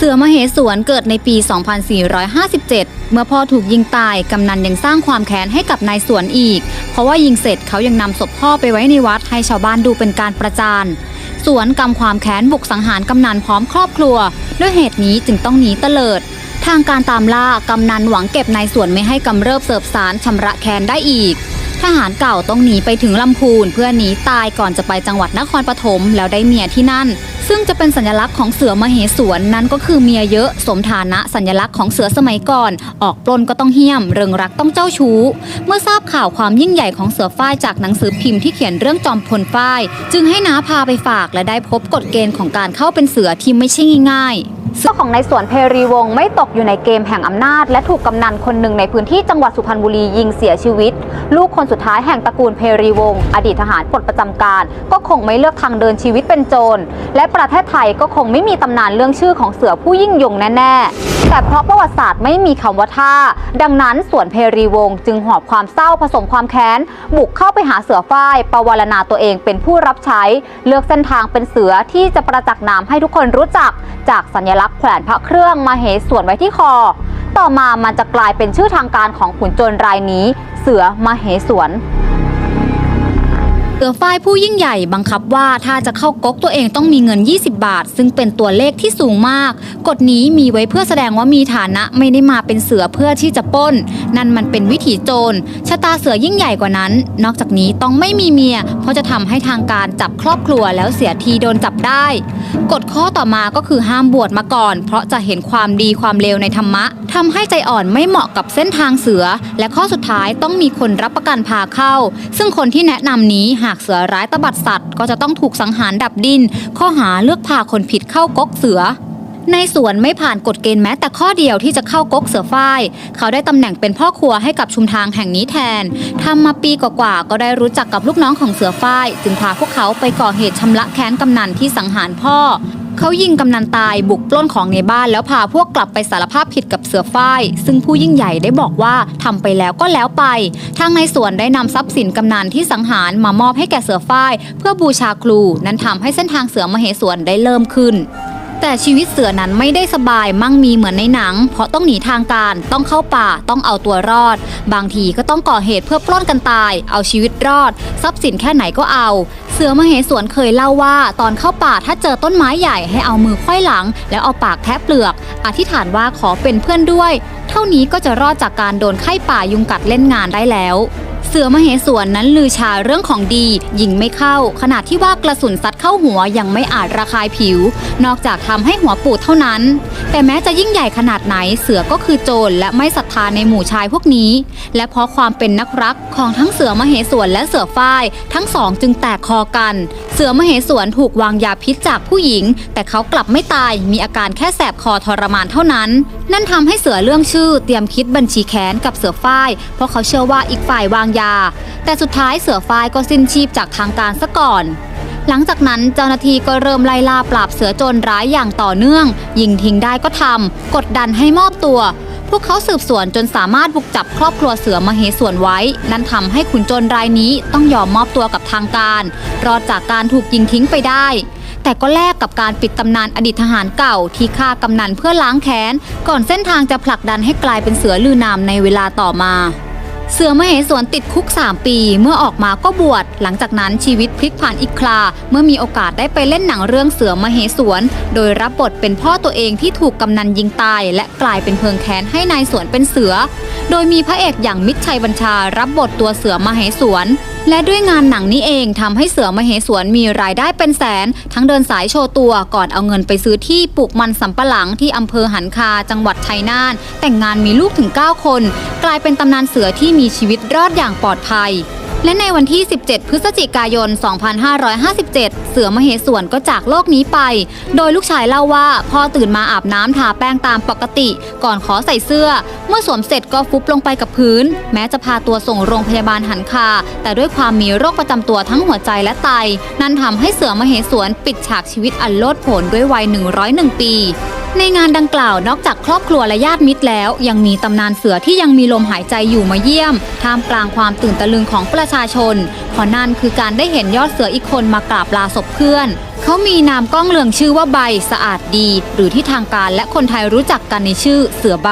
เสือมเหสวนเกิดในปี 2457 เมื่อพ่อถูกยิงตาย กำนันยังสร้างความแค้นให้กับนายสวนอีก เพราะว่ายิงเสร็จเขายังนำศพพ่อไปไว้ในวัดให้ชาวบ้านดูเป็นการประจานสวนกำความแค้นบุกสังหารกำนันพร้อมครอบครัว ด้วยเหตุนี้จึงต้องหนีเตลิด ทางการตามล่ากำนันหวังเก็บนายสวนไม่ให้กำเริบเสบสารชำระแค้นได้อีก ทหารเก่าต้องหนีไปถึงลำพูนเพื่อหนีตายก่อนจะไปจังหวัดนครปฐมแล้วได้เมียที่นั่น ซึ่งจะเป็นสัญลักษณ์ของเสือมเหสวนนั่นก็คือเมียเยอะสมฐานะสัญลักษณ์ของเสือสมัยก่อน ออกปล้นก็ต้องเหี้ยม เริงรักต้องเจ้าชู้ เมื่อทราบข่าวความยิ่งใหญ่ของเสือฝ้ายจากหนังสือพิมพ์ที่เขียนเรื่องจอมพลฝ้าย จึงให้น้าพาไปฝากและได้พบกฎเกณฑ์ของการเข้าเป็นเสือที่ไม่ใช่ง่ายๆ เสื้อของในสวนเพรีวงศ์ไม่ตกอยู่ในเกมแห่งอำนาจ และถูกกำนันคนหนึ่งในพื้นที่จังหวัดสุพรรณบุรียิงเสียชีวิต ลูกคนสุดท้ายแห่งตระกูลเพรีวงศ์อดีตทหารปลดประจำการ ก็คงไม่เลือกทางเดินชีวิตเป็นโจร และประเทศไทยก็คงไม่มีตำนานเรื่องชื่อของเสือผู้ยิ่งยงแน่ๆ แต่เพราะประวัติศาสตร์ไม่มีคำว่าท่า ดังนั้นสวนเพรีวงศ์จึงหอบความเศร้าผสมความแค้น บุกเข้าไปหาเสือฝ้ายประวารณาตัวเองเป็นผู้รับใช้ เลือกเส้นทางเป็นเสือที่จะประจักษ์นามให้ทุกคนรู้จักจากสัญลักษณ์รักแขวนพระเครื่องมาเหส่วนไว้ที่คอ ต่อมามันจะกลายเป็นชื่อทางการของขุนโจรรายนี้ เสือมาเหสวนเสือฝ้ายผู้ยิ่งใหญ่บังคับว่าถ้าจะเข้าก๊กตัวเองต้องมีเงิน 20 บาท ซึ่งเป็นตัวเลขที่สูงมาก กฎนี้มีไว้เพื่อแสดงว่ามีฐานะไม่ได้มาเป็นเสือเพื่อที่จะป้น นั่นมันเป็นวิถีโจรชะตาเสือยิ่งใหญ่กว่านั้น นอกจากนี้ต้องไม่มีเมีย เพราะจะทำให้ทางการจับครอบครัวแล้วเสียทีโดนจับได้ กฎข้อต่อมาก็คือห้ามบวชมาก่อน เพราะจะเห็นความดีความเลวในธรรมะทำให้ใจอ่อนไม่เหมาะกับเส้นทางเสือ และข้อสุดท้ายต้องมีคนรับประกันพาเข้า ซึ่งคนที่แนะนำนี้หากเสือร้ายตบัดสัตว์ ก็จะต้องถูกสังหารดับดิน ข้อหาเลือกพาคนผิดเข้ากกเสือ ในสวนไม่ผ่านกฎเกณฑ์แม้แต่ข้อเดียวที่จะเข้ากกเสือฝ้าย เขาได้ตำแหน่งเป็นพ่อครัวให้กับชุมทางแห่งนี้แทนทำมาปีกว่าๆก็ได้รู้จักกับลูกน้องของเสือฝ้าย จึงพาพวกเขาไปก่อเหตุชำระแค้นกำนันที่สังหารพ่อเขายิงกำนันตายบุกปล้นของในบ้านแล้วพาพวกกลับไปสารภาพผิดกับเสือฝ้าย ซึ่งผู้ยิ่งใหญ่ได้บอกว่าทำไปแล้วก็แล้วไป ทางในสวนได้นำทรัพย์สินกำนันที่สังหารมามอบให้แก่เสือฝ้าย เพื่อบูชาครูนั้นทำให้เส้นทางเสือมเหสวนได้เริ่มขึ้น แต่ชีวิตเสือนั้นไม่ได้สบายมั่งมีเหมือนในหนัง เพราะต้องหนีทางการต้องเข้าป่าต้องเอาตัวรอด บางทีก็ต้องก่อเหตุเพื่อปล้นกันตาย เอาชีวิตรอด ทรัพย์สินแค่ไหนก็เอา เสือมเหสวนเคยเล่าว่า ตอนเข้าป่าถ้าเจอต้นไม้ใหญ่ให้เอามือค่อยหลัง แล้วเอาปากแทะเปลือก อธิษฐานว่าขอเป็นเพื่อนด้วย เท่านี้ก็จะรอดจากการโดนไข้ป่ายุงกัดเล่นงานได้แล้ว เสือมเหสวนนั้นลือชาเรื่องของดียิงไม่เข้า ขนาดที่ว่ากระสุนซัดเข้าหัวยังไม่อาจระคายผิว นอกจากทำให้หัวปูดเท่านั้น แต่แม้จะยิ่งใหญ่ขนาดไหนเสือก็คือโจรและไม่ศรัทธาในหมู่ชายพวกนี้ และเพราะความเป็นนักรักของทั้งเสือมเหสวนและเสือฝ้าย ทั้งสองจึงแตกคอกัน เสือมเหสวนถูกวางยาพิษจากผู้หญิง แต่เขากลับไม่ตายมีอาการแค่แสบคอทรมานเท่านั้น นั่นทำให้เสือเรื่องชื่อเตรียมคิดบัญชีแค้นกับเสือฝ้าย เพราะเขาเชื่อว่าอีกฝ่ายวางยา แต่สุดท้ายเสือฝ้ายก็สิ้นชีพจากทางการซะก่อน หลังจากนั้นเจ้าหน้าที่ก็เริ่มไล่ล่าปราบเสือโจรร้ายอย่างต่อเนื่อง ยิงทิ้งได้ก็ทำกดดันให้มอบตัว พวกเขาสืบสวนจนสามารถบุกจับครอบครัวเสือมเหสวนไว้ นั่นทำให้ขุนโจรรายนี้ต้องยอมมอบตัวกับทางการ รอดจากการถูกยิงทิ้งไปได้ แต่ก็แลกกับการปิดตำนานอดีตทหารเก่าที่ฆ่ากำนันเพื่อล้างแค้น ก่อนเส้นทางจะผลักดันให้กลายเป็นเสือลือนามในเวลาต่อมา เสือมเหสวนติดคุก 3 ปี เมื่อออกมาก็บวช หลังจากนั้นชีวิตพลิกผันอีกครา เมื่อมีโอกาสได้ไปเล่นหนังเรื่องเสือมเหสวน โดยรับบทเป็นพ่อตัวเองที่ถูกกำนันยิงตาย และกลายเป็นเพิงแค้นให้นายสวนเป็นเสือ โดยมีพระเอกอย่างมิตรชัยบัญชารับบทตัวเสือมเหสวน และด้วยงานหนังนี้เองทำให้เสือมเหสวนมีรายได้เป็นแสน ทั้งเดินสายโชว์ตัวก่อนเอาเงินไปซื้อที่ปลูกมันสำปะหลังที่อำเภอหันคาจังหวัดชัยนาทแต่งงานมีลูกถึง 9 คน กลายเป็นตำนานเสือที่มีชีวิตรอดอย่างปลอดภัย และในวันที่ 17 พฤศจิกายน 2557 เสือมเหสวนก็จากโลกนี้ไป โดยลูกชายเล่าว่าพ่อตื่นมาอาบน้ำทาแป้งตามปกติ ก่อนขอใส่เสื้อ เมื่อสวมเสร็จก็ฟุบลงไปกับพื้น แม้จะพาตัวส่งโรงพยาบาลหันคา แต่ด้วยความมีโรคประจำตัวทั้งหัวใจและไต นั่นทำให้เสือมเหสวนปิดฉากชีวิตอันโลดโผนด้วยวัย 101 ปี ในงานดังกล่าวนอกจากครอบครัวและญาติมิตรแล้ว ยังมีตำนานเสือที่ยังมีลมหายใจอยู่มาเยี่ยม ท่ามกลางความตื่นตะลึงของประชาชนเพราะนั่นคือการได้เห็นยอดเสืออีกคนมากราบลาศพเพื่อน เขามีนามก้องเลืองชื่อว่าใบสะอาดดี หรือที่ทางการและคนไทยรู้จักกันในชื่อเสือใบ